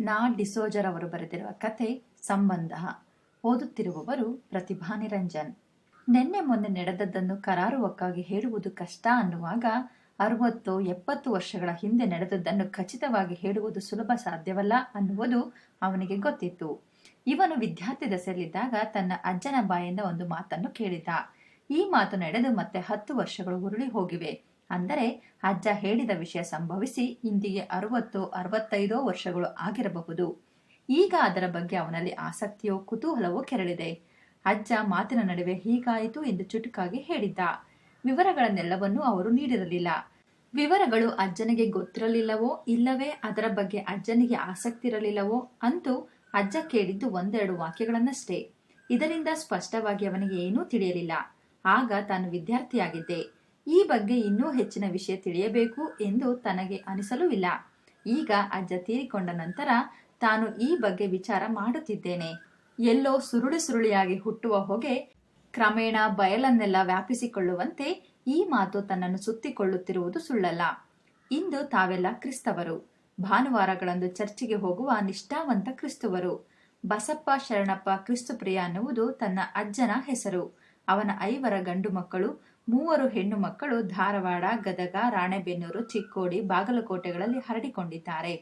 ನಾ ಡಿಸೋಜರ್ ಅವರು ಬರೆದಿರುವ ಕತೆ ಸಂಬಂಧ ಓದುತ್ತಿರುವವರು ಪ್ರತಿಭಾ ನಿರಂಜನ್. ನಿನ್ನೆ ಮೊನ್ನೆ ನಡೆದದ್ದನ್ನು ಕರಾರುವಕ್ಕಾಗಿ ಹೇಳುವುದು ಕಷ್ಟ ಅನ್ನುವಾಗ ಅರವತ್ತು, ಎಪ್ಪತ್ತು ವರ್ಷಗಳ ಹಿಂದೆ ನಡೆದದ್ದನ್ನು ಖಚಿತವಾಗಿ ಹೇಳುವುದು ಸುಲಭ ಸಾಧ್ಯವಲ್ಲ ಅನ್ನುವುದು ಅವನಿಗೆ ಗೊತ್ತಿತ್ತು. ಇವನು ವಿದ್ಯಾರ್ಥಿ ದಸೆಯಲ್ಲಿದ್ದಾಗ ತನ್ನ ಅಜ್ಜನ ಬಾಯಿಂದ ಒಂದು ಮಾತನ್ನು ಕೇಳಿದ. ಈ ಮಾತು ನಡೆದು ಮತ್ತೆ ಹತ್ತು ವರ್ಷಗಳು ಉರುಳಿ ಹೋಗಿವೆ. ಅಂದರೆ ಅಜ್ಜ ಹೇಳಿದ ವಿಷಯ ಸಂಭವಿಸಿ ಇಂದಿಗೆ ಅರವತ್ತು, ಅರವತ್ತೈದೋ ವರ್ಷಗಳು ಆಗಿರಬಹುದು. ಈಗ ಅದರ ಬಗ್ಗೆ ಅವನಲ್ಲಿ ಆಸಕ್ತಿಯೋ ಕುತೂಹಲವೋ ಕೆರಳಿದೆ. ಅಜ್ಜ ಮಾತಿನ ನಡುವೆ ಹೀಗಾಯಿತು ಎಂದು ಚುಟುಕಾಗಿ ಹೇಳಿದ್ದ. ವಿವರಗಳನ್ನೆಲ್ಲವನ್ನೂ ಅವರು ನೀಡಿರಲಿಲ್ಲ. ವಿವರಗಳು ಅಜ್ಜನಿಗೆ ಗೊತ್ತಿರಲಿಲ್ಲವೋ, ಇಲ್ಲವೇ ಅದರ ಬಗ್ಗೆ ಅಜ್ಜನಿಗೆ ಆಸಕ್ತಿ ಇರಲಿಲ್ಲವೋ ಅಂತೂ ಅಜ್ಜ ಕೇಳಿದ್ದು ಒಂದೆರಡು ವಾಕ್ಯಗಳನ್ನಷ್ಟೇ. ಇದರಿಂದ ಸ್ಪಷ್ಟವಾಗಿ ಅವನಿಗೆ ಏನೂ ತಿಳಿಯಲಿಲ್ಲ. ಆಗ ತಾನು ವಿದ್ಯಾರ್ಥಿಯಾಗಿದ್ದೆ. ಈ ಬಗ್ಗೆ ಇನ್ನೂ ಹೆಚ್ಚಿನ ವಿಷಯ ತಿಳಿಯಬೇಕು ಎಂದು ತನಗೆ ಅನಿಸಲೂ ಇಲ್ಲ. ಈಗ ಅಜ್ಜ ತೀರಿಕೊಂಡ ನಂತರ ತಾನು ಈ ಬಗ್ಗೆ ವಿಚಾರ ಮಾಡುತ್ತಿದ್ದೇನೆ. ಎಲ್ಲೋ ಸುರುಳಿ ಸುರುಳಿಯಾಗಿ ಹುಟ್ಟುವ ಹೊಗೆ ಕ್ರಮೇಣ ಬಯಲನ್ನೆಲ್ಲ ವ್ಯಾಪಿಸಿಕೊಳ್ಳುವಂತೆ ಈ ಮಾತು ತನ್ನನ್ನು ಸುತ್ತಿಕೊಳ್ಳುತ್ತಿರುವುದು ಸುಳ್ಳಲ್ಲ. ಇಂದು ತಾವೆಲ್ಲ ಕ್ರಿಸ್ತವರು. ಭಾನುವಾರಗಳಂದು ಚರ್ಚಿಗೆ ಹೋಗುವ ನಿಷ್ಠಾವಂತ ಕ್ರಿಸ್ತುವರು. ಬಸಪ್ಪ ಶರಣಪ್ಪ ಕ್ರಿಸ್ತುಪ್ರಿಯ ಅನ್ನುವುದು ತನ್ನ ಅಜ್ಜನ ಹೆಸರು. ಅವನ ಐವರ ಗಂಡು ಮಕ್ಕಳು ಮೂವರು ಹೆಣ್ಣು ಮಕ್ಕಳು ಧಾರವಾಡ, ಗದಗ, ರಾಣೆಬೆನ್ನೂರು, ಚಿಕ್ಕೋಡಿ, ಬಾಗಲಕೋಟೆಗಳಲ್ಲಿ ಹರಡಿಕೊಂಡಿದ್ದಾರೆ.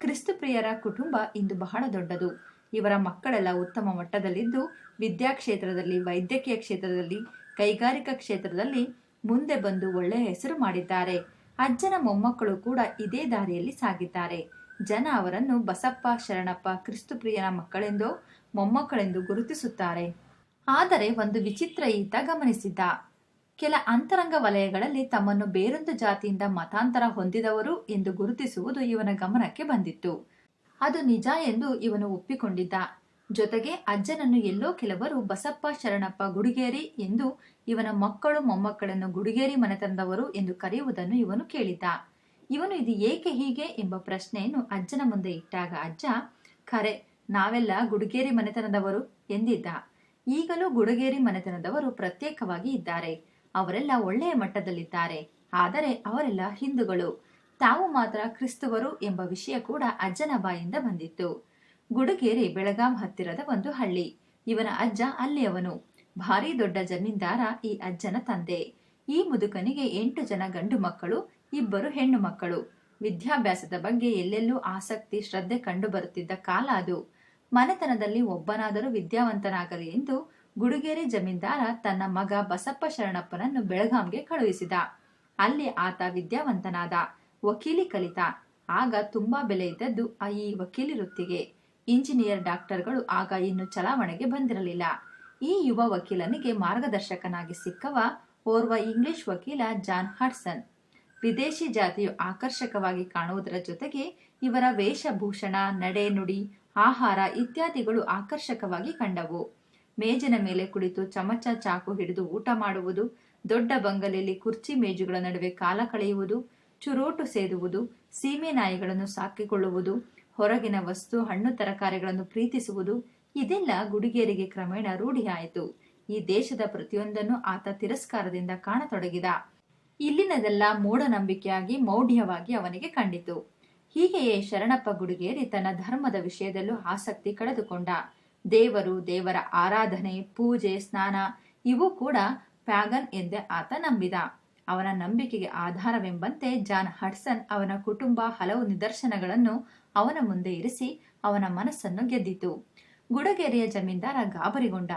ಕ್ರಿಸ್ತುಪ್ರಿಯರ ಕುಟುಂಬ ಇಂದು ಬಹಳ ದೊಡ್ಡದು. ಇವರ ಮಕ್ಕಳೆಲ್ಲ ಉತ್ತಮ ಮಟ್ಟದಲ್ಲಿದ್ದು, ವಿದ್ಯಾಕ್ಷೇತ್ರದಲ್ಲಿ, ವೈದ್ಯಕೀಯ ಕ್ಷೇತ್ರದಲ್ಲಿ, ಕೈಗಾರಿಕಾ ಕ್ಷೇತ್ರದಲ್ಲಿ ಮುಂದೆ ಬಂದು ಒಳ್ಳೆಯ ಹೆಸರು ಮಾಡಿದ್ದಾರೆ. ಅಜ್ಜನ ಮೊಮ್ಮಕ್ಕಳು ಕೂಡ ಇದೇ ದಾರಿಯಲ್ಲಿ ಸಾಗಿದ್ದಾರೆ. ಜನ ಅವರನ್ನು ಬಸಪ್ಪ, ಶರಣಪ್ಪ ಕ್ರಿಸ್ತುಪ್ರಿಯನ ಮಕ್ಕಳೆಂದೋ ಮೊಮ್ಮಕ್ಕಳೆಂದು ಗುರುತಿಸುತ್ತಾರೆ. ಆದರೆ ಒಂದು ವಿಚಿತ್ರ ಈತ ಗಮನಿಸಿದ್ದ. ಕೆಲ ಅಂತರಂಗ ವಲಯಗಳಲ್ಲಿ ತಮ್ಮನ್ನು ಬೇರೊಂದು ಜಾತಿಯಿಂದ ಮತಾಂತರ ಹೊಂದಿದವರು ಎಂದು ಗುರುತಿಸುವುದು ಇವನ ಗಮನಕ್ಕೆ ಬಂದಿತ್ತು. ಅದು ನಿಜ ಎಂದು ಇವನು ಒಪ್ಪಿಕೊಂಡಿದ್ದ. ಜೊತೆಗೆ ಅಜ್ಜನನ್ನು ಎಲ್ಲೋ ಕೆಲವರು ಬಸಪ್ಪ, ಶರಣಪ್ಪ, ಗುಡಿಗೇರಿ ಎಂದು ಇವನ ಮಕ್ಕಳು ಮೊಮ್ಮಕ್ಕಳನ್ನು ಗುಡಿಗೇರಿ ಮನೆತನದವರು ಎಂದು ಕರೆಯುವುದನ್ನು ಇವನು ಕೇಳಿದ್ದ. ಇವನು ಇದು ಏಕೆ ಹೀಗೆ ಎಂಬ ಪ್ರಶ್ನೆಯನ್ನು ಅಜ್ಜನ ಮುಂದೆ ಇಟ್ಟಾಗ, ಅಜ್ಜ, ಖರೆ, ನಾವೆಲ್ಲ ಗುಡಿಗೇರಿ ಮನೆತನದವರು ಎಂದಿದ್ದ. ಈಗಲೂ ಗುಡಗೇರಿ ಮನೆತನದವರು ಪ್ರತ್ಯೇಕವಾಗಿ ಇದ್ದಾರೆ. ಅವರೆಲ್ಲ ಒಳ್ಳೆಯ ಮಟ್ಟದಲ್ಲಿದ್ದಾರೆ. ಆದರೆ ಅವರೆಲ್ಲ ಹಿಂದೂಗಳು. ತಾವು ಮಾತ್ರ ಕ್ರಿಸ್ತವರು ಎಂಬ ವಿಷಯ ಕೂಡ ಅಜ್ಜನ ಬಾಯಿಂದ ಬಂದಿತ್ತು. ಗುಡುಗೇರಿ ಬೆಳಗಾಂ ಹತ್ತಿರದ ಒಂದು ಹಳ್ಳಿ. ಇವನ ಅಜ್ಜ ಅಲ್ಲಿಯವನು. ಭಾರಿ ದೊಡ್ಡ ಜಮೀನ್ದಾರ ಈ ಅಜ್ಜನ ತಂದೆ. ಈ ಮುದುಕನಿಗೆ ಎಂಟು ಜನ ಗಂಡು ಮಕ್ಕಳು, ಇಬ್ಬರು ಹೆಣ್ಣು ಮಕ್ಕಳು. ವಿದ್ಯಾಭ್ಯಾಸದ ಬಗ್ಗೆ ಎಲ್ಲೆಲ್ಲೂ ಆಸಕ್ತಿ, ಶ್ರದ್ಧೆ ಕಂಡು ಬರುತ್ತಿದ್ದ ಕಾಲ ಅದು. ಮನೆತನದಲ್ಲಿ ಒಬ್ಬನಾದರೂ ವಿದ್ಯಾವಂತನಾಗಲಿ ಎಂದು ಗುಡುಗೇರಿ ಜಮೀನ್ದಾರ ತನ್ನ ಮಗ ಬಸಪ್ಪ ಶರಣಪ್ಪನನ್ನು ಬೆಳಗಾಂಗೆ ಕಳುಹಿಸಿದ. ಅಲ್ಲಿ ಆತ ವಿದ್ಯಾವಂತನಾದ. ವಕೀಲಿ ಕಲಿತ. ಆಗ ತುಂಬಾ ಬೆಲೆ ಇದ್ದದ್ದು ಈ ವಕೀಲಿ ವೃತ್ತಿಗೆ. ಇಂಜಿನಿಯರ್ ಡಾಕ್ಟರ್ಗಳು ಆಗ ಇನ್ನು ಚಲಾವಣೆಗೆ ಬಂದಿರಲಿಲ್ಲ. ಈ ಯುವ ವಕೀಲನಿಗೆ ಮಾರ್ಗದರ್ಶಕನಾಗಿ ಸಿಕ್ಕವ ಓರ್ವ ಇಂಗ್ಲಿಷ್ ವಕೀಲ ಜಾನ್ ಹಾಡ್ಸನ್. ವಿದೇಶಿ ಜಾತಿಯು ಆಕರ್ಷಕವಾಗಿ ಕಾಣುವುದರ ಜೊತೆಗೆ ಇವರ ವೇಷಭೂಷಣ, ನಡೆ ನುಡಿ, ಆಹಾರ ಇತ್ಯಾದಿಗಳು ಆಕರ್ಷಕವಾಗಿ ಕಂಡವು. ಮೇಜಿನ ಮೇಲೆ ಕುಳಿತು ಚಮಚ ಚಾಕು ಹಿಡಿದು ಊಟ ಮಾಡುವುದು, ದೊಡ್ಡ ಬಂಗಲೆಯಲ್ಲಿ ಕುರ್ಚಿ ಮೇಜುಗಳ ನಡುವೆ ಕಾಲ ಕಳೆಯುವುದು, ಚುರೋಟು ಸೇದುವುದು, ಸೀಮೆ ನಾಯಿಗಳನ್ನು ಸಾಕಿಕೊಳ್ಳುವುದು, ಹೊರಗಿನ ವಸ್ತು, ಹಣ್ಣು ತರಕಾರಿಗಳನ್ನು ಪ್ರೀತಿಸುವುದು, ಇದೆಲ್ಲ ಗುಡಿಗೇರಿಗೆ ಕ್ರಮೇಣ ರೂಢಿಯಾಯಿತು. ಈ ದೇಶದ ಪ್ರತಿಯೊಂದನ್ನು ಆತ ತಿರಸ್ಕಾರದಿಂದ ಕಾಣತೊಡಗಿದ. ಇಲ್ಲಿನದೆಲ್ಲ ಮೂಢನಂಬಿಕೆಯಾಗಿ ಮೌಢ್ಯವಾಗಿ ಅವನಿಗೆ ಕಂಡಿತು. ಹೀಗೆಯೇ ಶರಣಪ್ಪ ಗುಡಿಗೇರಿ ತನ್ನ ಧರ್ಮದ ವಿಷಯದಲ್ಲೂ ಆಸಕ್ತಿ ಕಳೆದುಕೊಂಡ. ದೇವರು, ದೇವರ ಆರಾಧನೆ, ಪೂಜೆ, ಸ್ನಾನ, ಇವು ಕೂಡ ಪ್ಯಾಗನ್ ಎಂದೇ ಆತ ನಂಬಿದ. ಅವನ ನಂಬಿಕೆಗೆ ಆಧಾರವೆಂಬಂತೆ ಜಾನ್ ಹಡ್ಸನ್ ಅವನ ಕುಟುಂಬ ಹಲವು ನಿದರ್ಶನಗಳನ್ನು ಅವನ ಮುಂದೆ ಇರಿಸಿ ಅವನ ಮನಸ್ಸನ್ನು ಗೆದ್ದಿತು. ಗುಡಗೇರಿಯ ಜಮೀನ್ದಾರ ಗಾಬರಿಗೊಂಡ,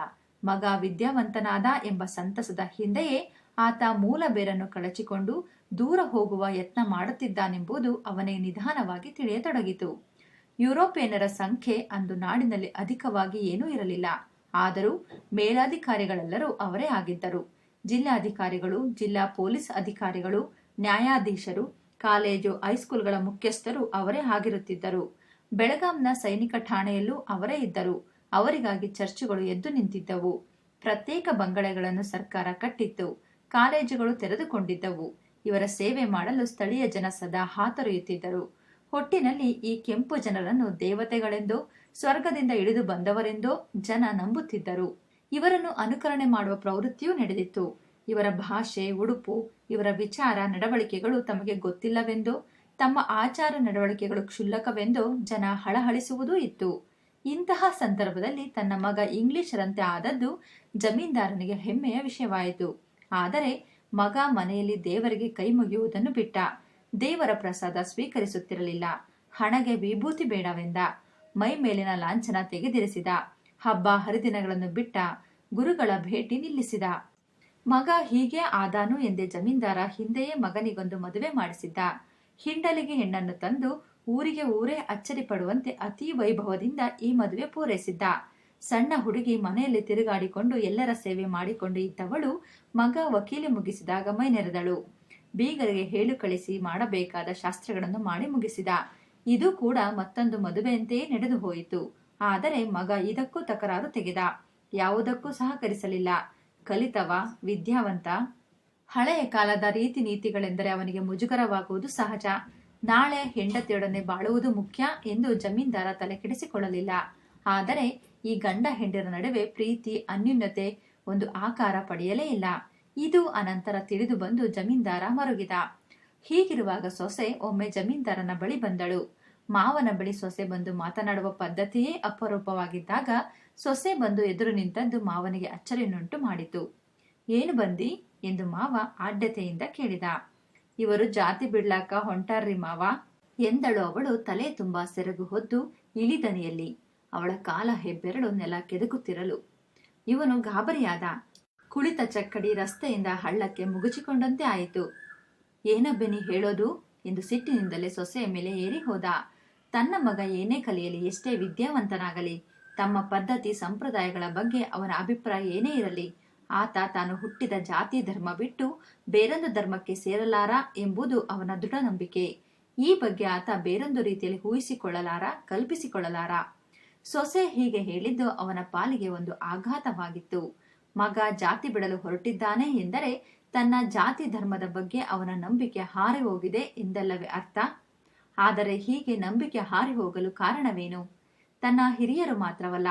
ಮಗ ವಿದ್ಯಾವಂತನಾದ ಎಂಬ ಸಂತಸದ ಹಿಂದೆಯೇ ಆತ ಮೂಲ ಬೇರನ್ನು ಕಳಚಿಕೊಂಡು ದೂರ ಹೋಗುವ ಯತ್ನ ಮಾಡುತ್ತಿದ್ದಾನೆಂಬುದು ಅವನೇ ನಿಧಾನವಾಗಿ ತಿಳಿಯತೊಡಗಿತು. ಯುರೋಪಿಯನ್ನರ ಸಂಖ್ಯೆ ಅಂದು ನಾಡಿನಲ್ಲಿ ಅಧಿಕವಾಗಿ ಏನೂ ಇರಲಿಲ್ಲ. ಆದರೂ ಮೇಲಾಧಿಕಾರಿಗಳೆಲ್ಲರೂ ಅವರೇ ಆಗಿದ್ದರು. ಜಿಲ್ಲಾಧಿಕಾರಿಗಳು, ಜಿಲ್ಲಾ ಪೊಲೀಸ್ ಅಧಿಕಾರಿಗಳು, ನ್ಯಾಯಾಧೀಶರು, ಕಾಲೇಜು, ಹೈಸ್ಕೂಲ್ಗಳ ಮುಖ್ಯಸ್ಥರು ಅವರೇ ಆಗಿರುತ್ತಿದ್ದರು. ಬೆಳಗಾಂನ ಸೈನಿಕ ಠಾಣೆಯಲ್ಲೂ ಅವರೇ ಇದ್ದರು. ಅವರಿಗಾಗಿ ಚರ್ಚುಗಳು ಎದ್ದು ನಿಂತಿದ್ದವು. ಪ್ರತ್ಯೇಕ ಬಂಗಲೆಗಳನ್ನು ಸರ್ಕಾರ ಕಟ್ಟಿತ್ತು. ಕಾಲೇಜುಗಳು ತೆರೆದುಕೊಂಡಿದ್ದವು. ಇವರ ಸೇವೆ ಮಾಡಲು ಸ್ಥಳೀಯ ಜನ ಸದಾ ಹಾತೊರೆಯುತ್ತಿದ್ದರು. ಹೊಟ್ಟಿನಲ್ಲಿ ಈ ಕೆಂಪು ಜನರನ್ನು ದೇವತೆಗಳೆಂದೋ, ಸ್ವರ್ಗದಿಂದ ಇಳಿದು ಬಂದವರೆಂದೋ ಜನ ನಂಬುತ್ತಿದ್ದರು. ಇವರನ್ನು ಅನುಕರಣೆ ಮಾಡುವ ಪ್ರವೃತ್ತಿಯೂ ನಡೆದಿತ್ತು. ಇವರ ಭಾಷೆ, ಉಡುಪು, ಇವರ ವಿಚಾರ, ನಡವಳಿಕೆಗಳು ತಮಗೆ ಗೊತ್ತಿಲ್ಲವೆಂದೋ, ತಮ್ಮ ಆಚಾರ ನಡವಳಿಕೆಗಳು ಕ್ಷುಲ್ಲಕವೆಂದು ಜನ ಹಳಹಳಿಸುವುದೂ ಇತ್ತು. ಇಂತಹ ಸಂದರ್ಭದಲ್ಲಿ ತನ್ನ ಮಗ ಇಂಗ್ಲಿಷರಂತೆ ಆದದ್ದು ಜಮೀನ್ದಾರನಿಗೆ ಹೆಮ್ಮೆಯ ವಿಷಯವಾಯಿತು. ಆದರೆ ಮಗ ಮನೆಯಲ್ಲಿ ದೇವರಿಗೆ ಕೈ ಮುಗಿಯುವುದನ್ನು ಬಿಟ್ಟ. ದೇವರ ಪ್ರಸಾದ ಸ್ವೀಕರಿಸುತ್ತಿರಲಿಲ್ಲ. ಹಣಗೆ ವಿಭೂತಿ ಬೇಡವೆಂದ ಮೈ ಮೇಲಿನ ಲಾಂಛನ ತೆಗೆದಿರಿಸಿದ. ಹಬ್ಬ ಹರಿದಿನಗಳನ್ನು ಬಿಟ್ಟ ಗುರುಗಳ ಭೇಟಿ ನಿಲ್ಲಿಸಿದ. ಮಗ ಹೀಗೆ ಆದಾನು ಎಂದೇ ಜಮೀನ್ದಾರ ಹಿಂದೆಯೇ ಮಗನಿಗೊಂದು ಮದುವೆ ಮಾಡಿಸಿದ್ದ. ಹಿಂಡಲಿಗೆ ಹೆಣ್ಣನ್ನು ತಂದು ಊರಿಗೆ ಊರೇ ಅಚ್ಚರಿ ಪಡುವಂತೆ ಅತಿ ವೈಭವದಿಂದ ಈ ಮದುವೆ ಪೂರೈಸಿದ್ದ. ಸಣ್ಣ ಹುಡುಗಿ ಮನೆಯಲ್ಲಿ ತಿರುಗಾಡಿಕೊಂಡು ಎಲ್ಲರ ಸೇವೆ ಮಾಡಿಕೊಂಡು ಇದ್ದವಳು ಮಗ ವಕೀಲಿ ಮುಗಿಸಿದಾಗ ಮೈನೆರೆದಳು. ಬೀಗರಿಗೆ ಹೇಳು ಕಳಿಸಿ ಮಾಡಬೇಕಾದ ಶಾಸ್ತ್ರಗಳನ್ನು ಮಾಡಿ ಮುಗಿಸಿದ. ಇದು ಕೂಡ ಮತ್ತೊಂದು ಮದುವೆಯಂತೆಯೇ ನಡೆದು ಹೋಯಿತು. ಆದರೆ ಮಗ ಇದಕ್ಕೂ ತಕರಾರು ತೆಗೆದ. ಯಾವುದಕ್ಕೂ ಸಹಕರಿಸಲಿಲ್ಲ. ಕಲಿತವ, ವಿದ್ಯಾವಂತ. ಹಳೆಯ ಕಾಲದ ರೀತಿ ನೀತಿಗಳೆಂದರೆ ಅವನಿಗೆ ಮುಜುಗರವಾಗುವುದು ಸಹಜ. ನಾಳೆ ಹೆಂಡತಿಯೊಡನೆ ಬಾಳುವುದು ಮುಖ್ಯ ಎಂದು ಜಮೀನ್ದಾರ ತಲೆಕೆಡಿಸಿಕೊಳ್ಳಲಿಲ್ಲ. ಆದರೆ ಈ ಗಂಡ ಹೆಂಡರ ನಡುವೆ ಪ್ರೀತಿ, ಅನ್ಯೂನ್ಯತೆ ಒಂದು ಆಕಾರ ಪಡೆಯಲೇ ಇಲ್ಲ. ಇದು ಅನಂತರ ತಿಳಿದು ಬಂದು ಜಮೀನ್ದಾರ ಮರುಗಿದ. ಹೀಗಿರುವಾಗ ಸೊಸೆ ಒಮ್ಮೆ ಜಮೀನ್ದಾರನ ಬಳಿ ಬಂದಳು. ಮಾವನ ಬಳಿ ಸೊಸೆ ಬಂದು ಮಾತನಾಡುವ ಪದ್ಧತಿಯೇ ಅಪರೂಪವಾಗಿದ್ದಾಗ ಸೊಸೆ ಬಂದು ಎದುರು ನಿಂತದ್ದು ಮಾವನಿಗೆ ಅಚ್ಚರಿಯನ್ನುಂಟು ಮಾಡಿತು. ಏನು ಬಂದಿ? ಎಂದು ಮಾವ ಆಡ್ಯತೆಯಿಂದ ಕೇಳಿದ. ಇವರು ಜಾತಿ ಬಿಡ್ಲಾಕ ಹೊಂಟಾರ್ರಿ ಮಾವ ಎಂದಳು ಅವಳು ತಲೆ ತುಂಬಾ ಸೆರಗು ಹೊದ್ದು ಇಳಿದನಿಯಲ್ಲಿ. ಅವಳ ಕಾಲ ಹೆಬ್ಬೆರಳು ನೆಲ ಕೆದಕುತ್ತಿರಲು. ಇವನು ಗಾಬರಿಯಾದ. ಕುಳಿತ ಚಕ್ಕಡಿ ರಸ್ತೆಯಿಂದ ಹಳ್ಳಕ್ಕೆ ಮುಗುಚಿಕೊಂಡಂತೆ ಆಯಿತು. ಏನಬ್ಬೆನಿ ಹೇಳೋದು? ಎಂದು ಸಿಟ್ಟಿನಿಂದಲೇ ಸೊಸೆಯ ಮೇಲೆ ಏರಿ ಹೋದ. ತನ್ನ ಮಗ ಏನೇ ಕಲಿಯಲಿ, ಎಷ್ಟೇ ವಿದ್ಯಾವಂತನಾಗಲಿ, ತಮ್ಮ ಪದ್ಧತಿ ಸಂಪ್ರದಾಯಗಳ ಬಗ್ಗೆ ಅವನ ಅಭಿಪ್ರಾಯ ಏನೇ ಇರಲಿ, ಆತ ತಾನು ಹುಟ್ಟಿದ ಜಾತಿ ಧರ್ಮ ಬಿಟ್ಟು ಬೇರೊಂದು ಧರ್ಮಕ್ಕೆ ಸೇರಲಾರ ಎಂಬುದು ಅವನ ದೃಢ ನಂಬಿಕೆ ಈ ಬಗ್ಗೆ ಆತ ಬೇರೊಂದು ರೀತಿಯಲ್ಲಿ ಊಹಿಸಿಕೊಳ್ಳಲಾರ, ಕಲ್ಪಿಸಿಕೊಳ್ಳಲಾರ? ಸೊಸೆ ಹೀಗೆ ಹೇಳಿದ್ದು ಅವನ ಪಾಲಿಗೆ ಒಂದು ಆಘಾತವಾಗಿತ್ತು. ಮಗ ಜಾತಿ ಬಿಡಲು ಹೊರಟಿದ್ದಾನೆ ಎಂದರೆ ತನ್ನ ಜಾತಿ ಧರ್ಮದ ಬಗ್ಗೆ ಅವನ ನಂಬಿಕೆ ಹಾರಿ ಹೋಗಿದೆ ಎಂದಲ್ಲವೇ ಅರ್ಥ? ಆದರೆ ಹೀಗೆ ನಂಬಿಕೆ ಹಾರಿ ಹೋಗಲು ಕಾರಣವೇನು? ತನ್ನ ಹಿರಿಯರು ಮಾತ್ರವಲ್ಲ,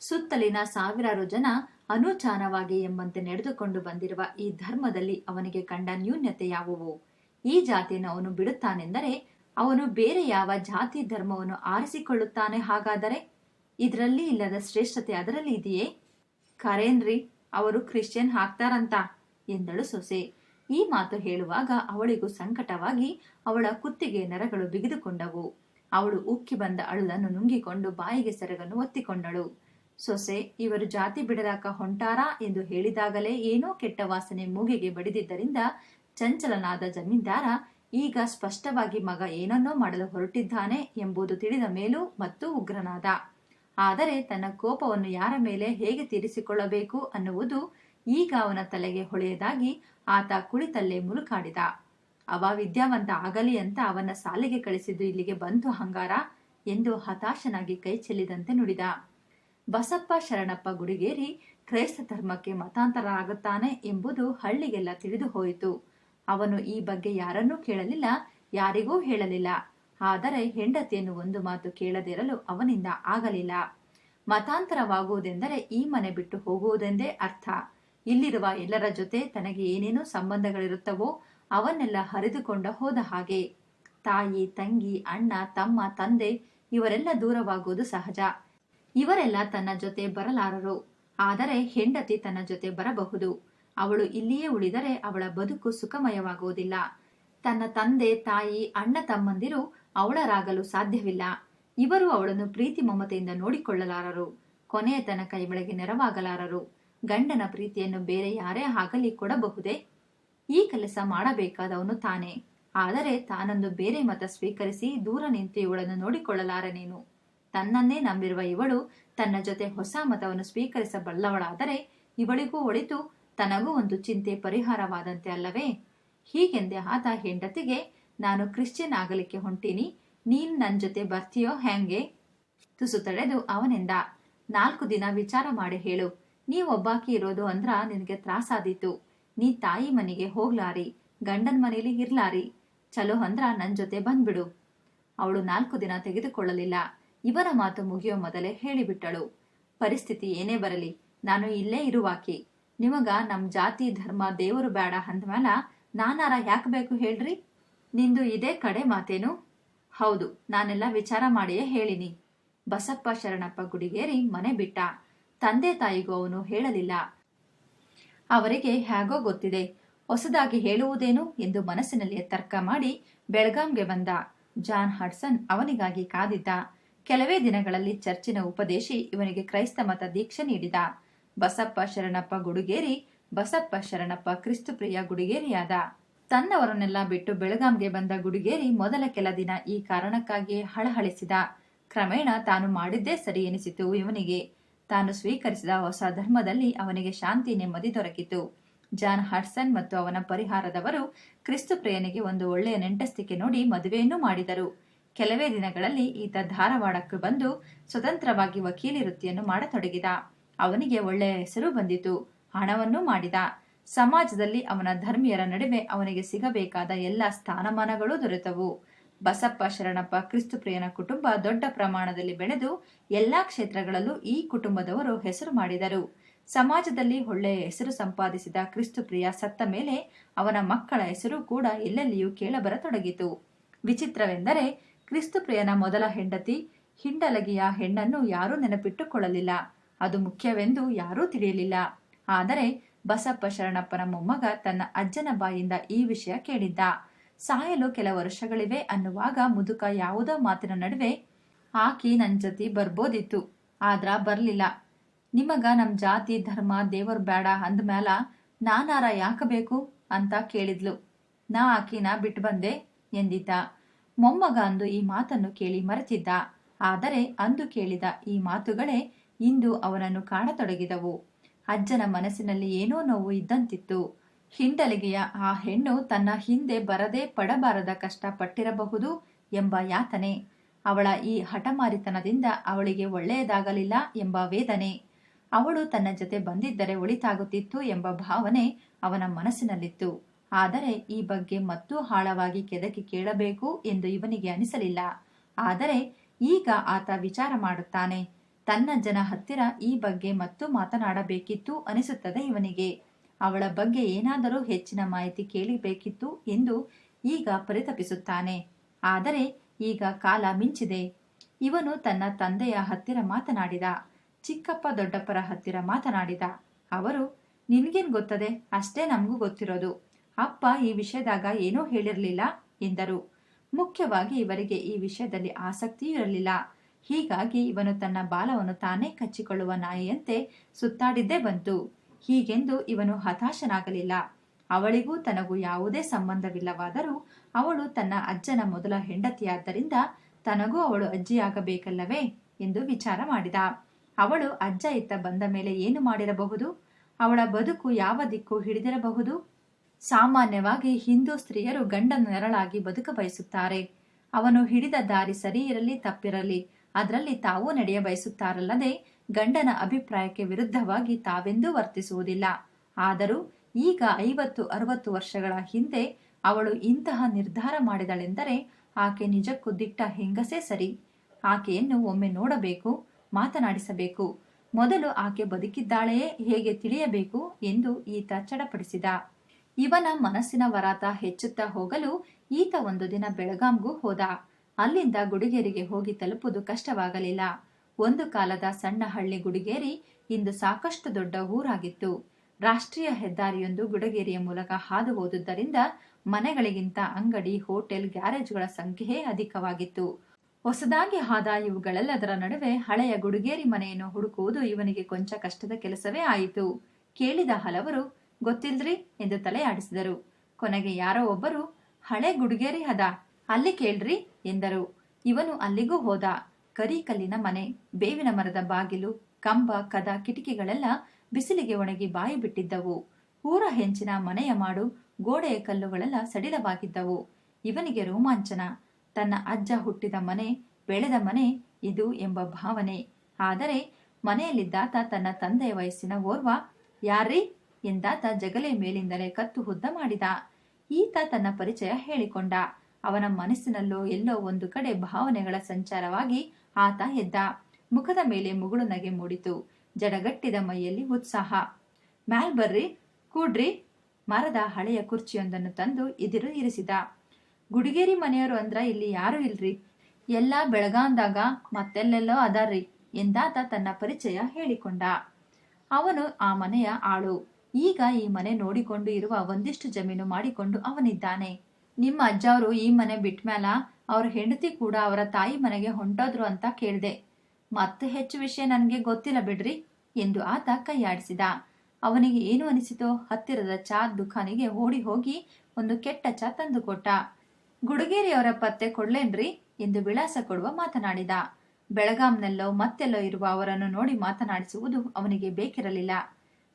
ಸುತ್ತಲಿನ ಸಾವಿರಾರು ಜನ ಅನುಚಾನವಾಗಿ ಎಂಬಂತೆ ನಡೆದುಕೊಂಡು ಬಂದಿರುವ ಈ ಧರ್ಮದಲ್ಲಿ ಅವನಿಗೆ ಕಂಡ ನ್ಯೂನ್ಯತೆ ಯಾವುವು? ಈ ಜಾತಿಯನ್ನು ಅವನು ಬಿಡುತ್ತಾನೆಂದರೆ ಅವನು ಬೇರೆ ಯಾವ ಜಾತಿ ಧರ್ಮವನ್ನು ಆರಿಸಿಕೊಳ್ಳುತ್ತಾನೆ ಹಾಗಾದರೆ? ಇದರಲ್ಲಿ ಇಲ್ಲದ ಶ್ರೇಷ್ಠತೆ ಅದರಲ್ಲಿ ಇದೆಯೇ? ಕರೇನ್ರಿ, ಅವರು ಕ್ರಿಶ್ಚಿಯನ್ ಹಾಕ್ತಾರಂತ ಎಂದಳು ಸೊಸೆ. ಈ ಮಾತು ಹೇಳುವಾಗ ಅವಳಿಗೂ ಸಂಕಟವಾಗಿ ಅವಳ ಕುತ್ತಿಗೆ ನರಗಳು ಬಿಗಿದುಕೊಂಡವು. ಅವಳು ಉಕ್ಕಿ ಬಂದ ಅಳುಲನ್ನು ನುಂಗಿಕೊಂಡು ಬಾಯಿಗೆ ಸೆರಗನ್ನು ಒತ್ತಿಕೊಂಡಳು. ಸೊಸೆ, ಇವರು ಜಾತಿ ಬಿಡಲಾಕ ಹೊಂಟಾರಾ ಎಂದು ಹೇಳಿದಾಗಲೇ ಏನೋ ಕೆಟ್ಟ ವಾಸನೆ ಮೂಗಿಗೆ ಬಡಿದಿದ್ದರಿಂದ ಚಂಚಲನಾದ ಜಮೀನ್ದಾರ ಈಗ ಸ್ಪಷ್ಟವಾಗಿ ಮಗ ಏನನ್ನೋ ಮಾಡಲು ಹೊರಟಿದ್ದಾನೆ ಎಂಬುದು ತಿಳಿದ ಮೇಲೂ ಮತ್ತು ಉಗ್ರನಾದ. ಆದರೆ ತನ್ನ ಕೋಪವನ್ನು ಯಾರ ಮೇಲೆ ಹೇಗೆ ತೀರಿಸಿಕೊಳ್ಳಬೇಕು ಅನ್ನುವುದು ಈಗ ಅವನ ತಲೆಗೆ ಹೊಳೆಯದಾಗಿ ಆತ ಕುಳಿತಲ್ಲೇ ಮುಲುಕಾಡಿದ ಅವ ವಿದ್ಯಾವಂತ ಆಗಲಿ ಅಂತ ಅವನ ಸಾಲಿಗೆ ಕಳಿಸಿದ್ದು ಇಲ್ಲಿಗೆ ಬಂತು ಹಂಗಾರ ಎಂದು ಹತಾಶನಾಗಿ ಕೈ ಚೆಲ್ಲಿದಂತೆ ನುಡಿದ. ಬಸಪ್ಪ ಶರಣಪ್ಪ ಗುಡಿಗೇರಿ ಕ್ರೈಸ್ತ ಧರ್ಮಕ್ಕೆ ಮತಾಂತರ ಆಗುತ್ತಾನೆ ಎಂಬುದು ಹಳ್ಳಿಗೆಲ್ಲ ತಿಳಿದು ಹೋಯಿತು. ಅವನು ಈ ಬಗ್ಗೆ ಯಾರನ್ನೂ ಕೇಳಲಿಲ್ಲ, ಯಾರಿಗೂ ಹೇಳಲಿಲ್ಲ. ಆದರೆ ಹೆಂಡತಿಯನ್ನು ಒಂದು ಮಾತು ಕೇಳದಿರಲು ಅವನಿಂದ ಆಗಲಿಲ್ಲ. ಮತಾಂತರವಾಗುವುದೆಂದರೆ ಈ ಮನೆ ಬಿಟ್ಟು ಹೋಗುವುದೆಂದೇ ಅರ್ಥ. ಇಲ್ಲಿರುವ ಎಲ್ಲರ ಜೊತೆ ತನಗೆ ಏನೇನೋ ಸಂಬಂಧಗಳಿರುತ್ತವೋ ಅವನ್ನೆಲ್ಲ ಹರಿದುಕೊಂಡ ಹೋದ ಹಾಗೆ. ತಾಯಿ, ತಂಗಿ, ಅಣ್ಣ, ತಮ್ಮ, ತಂದೆ ಇವರೆಲ್ಲ ದೂರವಾಗುವುದು ಸಹಜ. ಇವರೆಲ್ಲ ತನ್ನ ಜೊತೆ ಬರಲಾರರು. ಆದರೆ ಹೆಂಡತಿ ತನ್ನ ಜೊತೆ ಬರಬಹುದು. ಅವಳು ಇಲ್ಲಿಯೇ ಉಳಿದರೆ ಅವಳ ಬದುಕು ಸುಖಮಯವಾಗುವುದಿಲ್ಲ. ತನ್ನ ತಂದೆ, ತಾಯಿ, ಅಣ್ಣ ತಮ್ಮಂದಿರು ಅವಳರಾಗಲು ಸಾಧ್ಯವಿಲ್ಲ. ಇವರು ಅವಳನ್ನು ಪ್ರೀತಿ ಮಮತೆಯಿಂದ ನೋಡಿಕೊಳ್ಳಲಾರರು. ಕೊನೆಯ ತನಕ ಇವಳಿಗೆ ನೆರವಾಗಲಾರರು. ಗಂಡನ ಪ್ರೀತಿಯನ್ನು ಬೇರೆ ಯಾರೇ ಆಗಲಿ ಕೊಡಬಹುದೇ? ಈ ಕೆಲಸ ಮಾಡಬೇಕಾದವನು ತಾನೇ. ಆದರೆ ತಾನೊಂದು ಬೇರೆ ಮತ ಸ್ವೀಕರಿಸಿ ದೂರ ನಿಂತು ಇವಳನ್ನು ನೋಡಿಕೊಳ್ಳಲಾರನೇನು ತನ್ನನ್ನೇ ನಂಬಿರುವ ಇವಳು ತನ್ನ ಜೊತೆ ಹೊಸ ಮತವನ್ನು ಸ್ವೀಕರಿಸಬಲ್ಲವಳಾದರೆ ಇವಳಿಗೂ ಒಳಿತು, ತನಗೂ ಒಂದು ಚಿಂತೆ ಪರಿಹಾರವಾದಂತೆ ಅಲ್ಲವೇ? ಹೀಗೆಂದೇ ಆತ ಹೆಂಡತಿಗೆ ನಾನು ಕ್ರಿಶ್ಚಿಯನ್ ಆಗಲಿಕ್ಕೆ ಹೊಂಟೀನಿ. ನೀನ್ ನನ್ ಜೊತೆ ಬರ್ತೀಯೋ ಹ್ಯಾಂಗೆ? ತುಸು ತಡೆದು ಅವನಿಂದ, ನಾಲ್ಕು ದಿನ ವಿಚಾರ ಮಾಡಿ ಹೇಳು. ನೀ ಒಬ್ಬಾಕಿ ಇರೋದು ಅಂದ್ರ ನಿನಗೆ ತ್ರಾಸಾದೀತು. ನೀ ತಾಯಿ ಮನೆಗೆ ಹೋಗ್ಲಾರಿ, ಗಂಡನ್ ಮನೇಲಿ ಇರ್ಲಾರಿ. ಚಲೋ ಅಂದ್ರ ನನ್ ಜೊತೆ ಬಂದ್ಬಿಡು. ಅವಳು ನಾಲ್ಕು ದಿನ ತೆಗೆದುಕೊಳ್ಳಲಿಲ್ಲ. ಇವರ ಮಾತು ಮುಗಿಯೋ ಮೊದಲೇ ಹೇಳಿಬಿಟ್ಟಳು. ಪರಿಸ್ಥಿತಿ ಏನೇ ಬರಲಿ, ನಾನು ಇಲ್ಲೇ ಇರುವಾಕಿ. ನಿಮಗ ನಮ್ ಜಾತಿ, ಧರ್ಮ, ದೇವರು ಬೇಡ ಅಂದ್ಮೇಲ ನಾನಾರ ಯಾಕೆ ಬೇಕು ಹೇಳ್ರಿ? ನಿಂದು ಇದೇ ಕಡೆ ಮಾತೇನು? ಹೌದು, ನಾನೆಲ್ಲ ವಿಚಾರ ಮಾಡಿಯೇ ಹೇಳಿನಿ. ಬಸಪ್ಪ ಶರಣಪ್ಪ ಗುಡಿಗೇರಿ ಮನೆ ಬಿಟ್ಟ. ತಂದೆ ತಾಯಿಗೂ ಅವನು ಹೇಳಲಿಲ್ಲ. ಅವರಿಗೆ ಹೇಗೋ ಗೊತ್ತಿದೆ. ಹೊಸದಾಗಿ ಹೇಳುವುದೇನು ಎಂದು ಮನಸ್ಸಿನಲ್ಲಿ ತರ್ಕ ಮಾಡಿ ಬೆಳಗಾಂಗೆ ಬಂದ. ಜಾನ್ ಹಡ್ಸನ್ ಅವನಿಗಾಗಿ ಕಾದಿದ್ದ. ಕೆಲವೇ ದಿನಗಳಲ್ಲಿ ಚರ್ಚಿನ ಉಪದೇಶಿ ಇವನಿಗೆ ಕ್ರೈಸ್ತ ಮತ ದೀಕ್ಷೆ ನೀಡಿದ. ಬಸಪ್ಪ ಶರಣಪ್ಪ ಗುಡುಗೇರಿ, ಬಸಪ್ಪ ಶರಣಪ್ಪ ಕ್ರಿಸ್ತುಪ್ರಿಯ ಗುಡಿಗೇರಿಯಾದ. ತನ್ನವರನ್ನೆಲ್ಲ ಬಿಟ್ಟು ಬೆಳಗಾಂಗೆ ಬಂದ ಗುಡಿಗೇರಿ ಮೊದಲ ಕೆಲ ದಿನ ಈ ಕಾರಣಕ್ಕಾಗಿ ಹಳಹಳಿಸಿದ. ಕ್ರಮೇಣ ತಾನು ಮಾಡಿದ್ದೇ ಸರಿ ಎನಿಸಿತು ಇವನಿಗೆ. ತಾನು ಸ್ವೀಕರಿಸಿದ ಹೊಸ ಧರ್ಮದಲ್ಲಿ ಅವನಿಗೆ ಶಾಂತಿ ನೆಮ್ಮದಿ ದೊರಕಿತು. ಜಾನ್ ಹಡ್ಸನ್ ಮತ್ತು ಅವನ ಪರಿಹಾರದವರು ಕ್ರಿಸ್ತು ಪ್ರಿಯನಿಗೆ ಒಂದು ಒಳ್ಳೆಯ ನೆಂಟಸ್ತಿಕೆ ನೋಡಿ ಮದುವೆಯನ್ನೂ ಮಾಡಿದರು. ಕೆಲವೇ ದಿನಗಳಲ್ಲಿ ಈತ ಧಾರವಾಡಕ್ಕೆ ಬಂದು ಸ್ವತಂತ್ರವಾಗಿ ವಕೀಲಿ ವೃತ್ತಿಯನ್ನು ಮಾಡತೊಡಗಿದ. ಅವನಿಗೆ ಒಳ್ಳೆಯ ಹೆಸರು ಬಂದಿತು. ಹಣವನ್ನೂ ಮಾಡಿದ. ಸಮಾಜದಲ್ಲಿ ಅವನ ಧರ್ಮೀಯರ ನಡುವೆ ಅವನಿಗೆ ಸಿಗಬೇಕಾದ ಎಲ್ಲ ಸ್ಥಾನಮಾನಗಳು ದೊರೆತವು. ಬಸಪ್ಪ ಶರಣಪ್ಪ ಕ್ರಿಸ್ತುಪ್ರಿಯನ ಕುಟುಂಬ ದೊಡ್ಡ ಪ್ರಮಾಣದಲ್ಲಿ ಬೆಳೆದು ಎಲ್ಲಾ ಕ್ಷೇತ್ರಗಳಲ್ಲೂ ಈ ಕುಟುಂಬದವರು ಹೆಸರು ಮಾಡಿದರು. ಸಮಾಜದಲ್ಲಿ ಒಳ್ಳೆಯ ಹೆಸರು ಸಂಪಾದಿಸಿದ ಕ್ರಿಸ್ತುಪ್ರಿಯ ಸತ್ತ ಮೇಲೆ ಅವನ ಮಕ್ಕಳ ಹೆಸರು ಕೂಡ ಎಲ್ಲೆಲ್ಲಿಯೂ ಕೇಳಬರತೊಡಗಿತು. ವಿಚಿತ್ರವೆಂದರೆ ಕ್ರಿಸ್ತುಪ್ರಿಯನ ಮೊದಲ ಹೆಂಡತಿ ಹಿಂಡಲಗಿಯ ಹೆಣ್ಣನ್ನು ಯಾರೂ ನೆನಪಿಟ್ಟುಕೊಳ್ಳಲಿಲ್ಲ. ಅದು ಮುಖ್ಯವೆಂದು ಯಾರೂ ತಿಳಿಯಲಿಲ್ಲ. ಆದರೆ ಬಸಪ್ಪ ಶರಣಪ್ಪನ ಮೊಮ್ಮಗ ತನ್ನ ಅಜ್ಜನ ಬಾಯಿಂದ ಈ ವಿಷಯ ಕೇಳಿದ್ದ. ಸಾಯಲು ಕೆಲ ವರ್ಷಗಳಿವೆ ಅನ್ನುವಾಗ ಮುದುಕ ಯಾವುದೋ ಮಾತಿನ ನಡುವೆ, ಆಕಿ ನನ್ನ ಜೊತೆ ಬರ್ಬೋದಿತ್ತು, ಆದ್ರ ಬರ್ಲಿಲ್ಲ. ನಿಮಗ ನಮ್ ಜಾತಿ, ಧರ್ಮ, ದೇವರ್ ಬೇಡ ಅಂದ್ಮ್ಯಾಲ ನಾನಾರ ಯಾಕ ಬೇಕು? ಅಂತ ಕೇಳಿದ್ಲು. ನಾ ಆಕಿನ ಬಿಟ್ಟು ಬಂದೆ, ಎಂದಿದ್ದ. ಮೊಮ್ಮಗ ಅಂದು ಈ ಮಾತನ್ನು ಕೇಳಿ ಮರೆತಿದ್ದ. ಆದರೆ ಅಂದು ಕೇಳಿದ ಈ ಮಾತುಗಳೇ ಇಂದು ಅವನನ್ನು ಕಾಣತೊಡಗಿದವು. ಅಜ್ಜನ ಮನಸ್ಸಿನಲ್ಲಿ ಏನೋ ನೋವು ಇದ್ದಂತಿತ್ತು. ಹಿಂಡಲಿಗೆಯ ಆ ಹೆಣ್ಣು ತನ್ನ ಹಿಂದೆ ಬರದೇ ಪಡಬಾರದ ಕಷ್ಟ ಪಟ್ಟಿರಬಹುದು ಎಂಬ ಯಾತನೆ. ಅವಳ ಈ ಹಠಮಾರಿತನದಿಂದ ಅವಳಿಗೆ ಒಳ್ಳೆಯದಾಗಲಿಲ್ಲ ಎಂಬ ವೇದನೆ. ಅವಳು ತನ್ನ ಜೊತೆ ಬಂದಿದ್ದರೆ ಒಳಿತಾಗುತ್ತಿತ್ತು ಎಂಬ ಭಾವನೆ ಅವನ ಮನಸ್ಸಿನಲ್ಲಿತ್ತು. ಆದರೆ ಈ ಬಗ್ಗೆ ಮತ್ತೂ ಆಳವಾಗಿ ಕೆದಕಿ ಕೇಳಬೇಕು ಎಂದು ಇವನಿಗೆ ಅನಿಸಲಿಲ್ಲ. ಆದರೆ ಈಗ ಆತ ವಿಚಾರ ಮಾಡುತ್ತಾನೆ. ತನ್ನ ಜನ ಹತ್ತಿರ ಈ ಬಗ್ಗೆ ಮತ್ತು ಮಾತನಾಡಬೇಕಿತ್ತು ಅನಿಸುತ್ತದೆ ಇವನಿಗೆ. ಅವಳ ಬಗ್ಗೆ ಏನಾದರೂ ಹೆಚ್ಚಿನ ಮಾಹಿತಿ ಕೇಳಬೇಕಿತ್ತು ಎಂದು ಈಗ ಪರಿತಪಿಸುತ್ತಾನೆ. ಆದರೆ ಈಗ ಕಾಲ ಮಿಂಚಿದೆ. ಇವನು ತನ್ನ ತಂದೆಯ ಹತ್ತಿರ ಮಾತನಾಡಿದ. ಚಿಕ್ಕಪ್ಪ ದೊಡ್ಡಪ್ಪರ ಹತ್ತಿರ ಮಾತನಾಡಿದ. ಅವರು, ನಿನ್ಗೇನ್ ಗೊತ್ತದೆ? ಅಷ್ಟೇ ನಮಗೂ ಗೊತ್ತಿರೋದು. ಅಪ್ಪ ಈ ವಿಷಯದಾಗ ಏನೂ ಹೇಳಿರಲಿಲ್ಲ? ಎಂದರು. ಮುಖ್ಯವಾಗಿ ಇವರಿಗೆ ಈ ವಿಷಯದಲ್ಲಿ ಆಸಕ್ತಿಯೂ ಇರಲಿಲ್ಲ. ಹೀಗಾಗಿ ಇವನು ತನ್ನ ಬಾಲವನ್ನು ತಾನೇ ಕಚ್ಚಿಕೊಳ್ಳುವ ನಾಯಿಯಂತೆ ಸುತ್ತಾಡಿದ್ದೇ ಬಂತು. ಹೀಗೆಂದು ಇವನು ಹತಾಶನಾಗಲಿಲ್ಲ. ಅವಳಿಗೂ ತನಗೂ ಯಾವುದೇ ಸಂಬಂಧವಿಲ್ಲವಾದರೂ ಅವಳು ತನ್ನ ಅಜ್ಜನ ಮೊದಲ ಹೆಂಡತಿಯಾದ್ದರಿಂದ ತನಗೂ ಅವಳು ಅಜ್ಜಿಯಾಗಬೇಕಲ್ಲವೇ ಎಂದು ವಿಚಾರ ಮಾಡಿದ. ಅವಳು ಅಜ್ಜ ಇತ್ತ ಬಂದ ಮೇಲೆ ಏನು ಮಾಡಿರಬಹುದು? ಅವಳ ಬದುಕು ಯಾವ ದಿಕ್ಕು ಹಿಡಿದಿರಬಹುದು? ಸಾಮಾನ್ಯವಾಗಿ ಹಿಂದೂ ಸ್ತ್ರೀಯರು ಗಂಡನ ನೆರಳಾಗಿ ಬದುಕ ಬಯಸುತ್ತಾರೆ ಅವನು ಹಿಡಿದ ದಾರಿ ಸರಿ ಇರಲಿ ತಪ್ಪಿರಲಿ ಅದರಲ್ಲಿ ತಾವೂ ನಡೆಯ ಬಯಸುತ್ತಾರಲ್ಲದೆ ಗಂಡನ ಅಭಿಪ್ರಾಯಕ್ಕೆ ವಿರುದ್ಧವಾಗಿ ತಾವೆಂದೂ ವರ್ತಿಸುವುದಿಲ್ಲ. ಆದರೂ ಈಗ ಐವತ್ತು, ಅರವತ್ತು ವರ್ಷಗಳ ಹಿಂದೆ ಅವಳು ಇಂತಹ ನಿರ್ಧಾರ ಮಾಡಿದಳೆಂದರೆ ಆಕೆ ನಿಜಕ್ಕೂ ದಿಟ್ಟ ಹೆಂಗಸೇ ಸರಿ. ಆಕೆಯನ್ನು ಒಮ್ಮೆ ನೋಡಬೇಕು, ಮಾತನಾಡಿಸಬೇಕು. ಮೊದಲು ಆಕೆ ಬದುಕಿದ್ದಾಳೆಯೇ ಹೇಗೆ ತಿಳಿಯಬೇಕು ಎಂದು ಈತ ಚಡಪಡಿಸಿದ. ಇವನ ಮನಸ್ಸಿನ ವರಾತ ಹೆಚ್ಚುತ್ತಾ ಹೋಗಲು ಈತ ಒಂದು ದಿನ ಬೆಳಗಾಂಗೂ ಹೋದ. ಅಲ್ಲಿಂದ ಗುಡಿಗೇರಿಗೆ ಹೋಗಿ ತಲುಪುವುದು ಕಷ್ಟವಾಗಲಿಲ್ಲ. ಒಂದು ಕಾಲದ ಸಣ್ಣ ಹಳ್ಳಿ ಗುಡಿಗೇರಿ ಇಂದು ಸಾಕಷ್ಟು ದೊಡ್ಡ ಊರಾಗಿತ್ತು. ರಾಷ್ಟ್ರೀಯ ಹೆದ್ದಾರಿಯೊಂದು ಗುಡಗೇರಿಯ ಮೂಲಕ ಹಾದು ಹೋದುದರಿಂದ ಮನೆಗಳಿಗಿಂತ ಅಂಗಡಿ, ಹೋಟೆಲ್, ಗ್ಯಾರೇಜ್ಗಳ ಸಂಖ್ಯೆಯೇ ಅಧಿಕವಾಗಿತ್ತು. ಹೊಸದಾಗಿ ಆದ ಇವುಗಳೆಲ್ಲದರ ನಡುವೆ ಹಳೆಯ ಗುಡುಗೇರಿ ಮನೆಯನ್ನು ಹುಡುಕುವುದು ಇವನಿಗೆ ಕೊಂಚ ಕಷ್ಟದ ಕೆಲಸವೇ ಆಯಿತು. ಕೇಳಿದ ಹಲವರು, ಗೊತ್ತಿಲ್ರಿ ಎಂದು ತಲೆಯಾಡಿಸಿದರು. ಕೊನೆಗೆ ಯಾರೋ ಒಬ್ಬರು, ಹಳೆ ಗುಡುಗೇರಿ ಹದ ಅಲ್ಲಿ ಕೇಳ್ರಿ ಎಂದರು. ಇವನು ಅಲ್ಲಿಗೂ ಹೋದ. ಕರಿ ಕಲ್ಲಿನ ಮನೆ, ಬೇವಿನ ಮರದ ಬಾಗಿಲು, ಕಂಬ, ಕದ, ಕಿಟಕಿಗಳೆಲ್ಲ ಬಿಸಿಲಿಗೆ ಒಣಗಿ ಬಾಯಿ ಬಿಟ್ಟಿದ್ದವು. ಊರ ಹೆಂಚಿನ ಮನೆಯ ಮಾಡು, ಗೋಡೆಯ ಕಲ್ಲುಗಳೆಲ್ಲ ಸಡಿಲವಾಗಿದ್ದವು. ಇವನಿಗೆ ರೋಮಾಂಚನ. ತನ್ನ ಅಜ್ಜ ಹುಟ್ಟಿದ ಮನೆ, ಬೆಳೆದ ಮನೆ ಇದು ಎಂಬ ಭಾವನೆ. ಆದರೆ ಮನೆಯಲ್ಲಿದ್ದಾತ ತನ್ನ ತಂದೆಯ ವಯಸ್ಸಿನ ಓರ್ವ, ಯಾರ್ರೀ? ಎಂದಾತ ಜಗಲೆ ಮೇಲಿಂದಲೇ ಕತ್ತು ಹುದ್ದ ಮಾಡಿದ. ಈತ ತನ್ನ ಪರಿಚಯ ಹೇಳಿಕೊಂಡ. ಅವನ ಮನಸ್ಸಿನಲ್ಲೋ ಎಲ್ಲೋ ಒಂದು ಕಡೆ ಭಾವನೆಗಳ ಸಂಚಾರವಾಗಿ ಆತ ಎದ್ದ. ಮುಖದ ಮೇಲೆ ಮುಗುಳು ನಗೆ ಮೂಡಿತು. ಜಡಗಟ್ಟಿದ ಮೈಯಲ್ಲಿ ಉತ್ಸಾಹ. ಮ್ಯಾಲ್ ಬರ್ರಿ ಕೂಡ್ರಿ, ಮರದ ಹಳೆಯ ಕುರ್ಚಿಯೊಂದನ್ನು ತಂದು ಎದುರು ಇರಿಸಿದ. ಗುಡಿಗೇರಿ ಮನೆಯವರು ಅಂದ್ರ ಇಲ್ಲಿ ಯಾರು ಇಲ್ರಿ. ಎಲ್ಲ ಬೆಳಗಾಂದಾಗ ಮತ್ತೆಲ್ಲೆಲ್ಲೋ ಅದಾರ್ರಿ ಎಂದಾತ ತನ್ನ ಪರಿಚಯ ಹೇಳಿಕೊಂಡ. ಅವನು ಆ ಮನೆಯ ಆಳು. ಈಗ ಈ ಮನೆ ನೋಡಿಕೊಂಡು ಇರುವ ಒಂದಿಷ್ಟು ಜಮೀನು ಮಾಡಿಕೊಂಡು ಅವನಿದ್ದಾನೆ. ನಿಮ್ಮ ಅಜ್ಜವರು ಈ ಮನೆ ಬಿಟ್ಮ್ಯಾಲ ಅವ್ರ ಹೆಂಡತಿ ಕೂಡ ಅವರ ತಾಯಿ ಮನೆಗೆ ಹೊಂಟೋದ್ರು ಅಂತ ಕೇಳಿದೆ. ಮತ್ತೆ ಹೆಚ್ಚು ವಿಷಯ ನನಗೆ ಗೊತ್ತಿಲ್ಲ ಬಿಡ್ರಿ ಎಂದು ಆತ ಕೈಯಾಡಿಸಿದ. ಅವನಿಗೆ ಏನು ಅನಿಸಿತೋ ಹತ್ತಿರದ ಚಾ ದುಖಾನಿಗೆ ಓಡಿ ಹೋಗಿ ಒಂದು ಕೆಟ್ಟ ಚಾ ತಂದುಕೊಟ್ಟ ಗುಡುಗೇರಿಯವರ ಪತ್ತೆ ಕೊಡ್ಲೇನ್ರಿ ಎಂದು ವಿಳಾಸ ಕೊಡುವ ಮಾತನಾಡಿದ. ಬೆಳಗಾಂನಲ್ಲೋ ಮತ್ತೆಲ್ಲೋ ಇರುವ ಅವರನ್ನು ನೋಡಿ ಮಾತನಾಡಿಸುವುದು ಅವನಿಗೆ ಬೇಕಿರಲಿಲ್ಲ.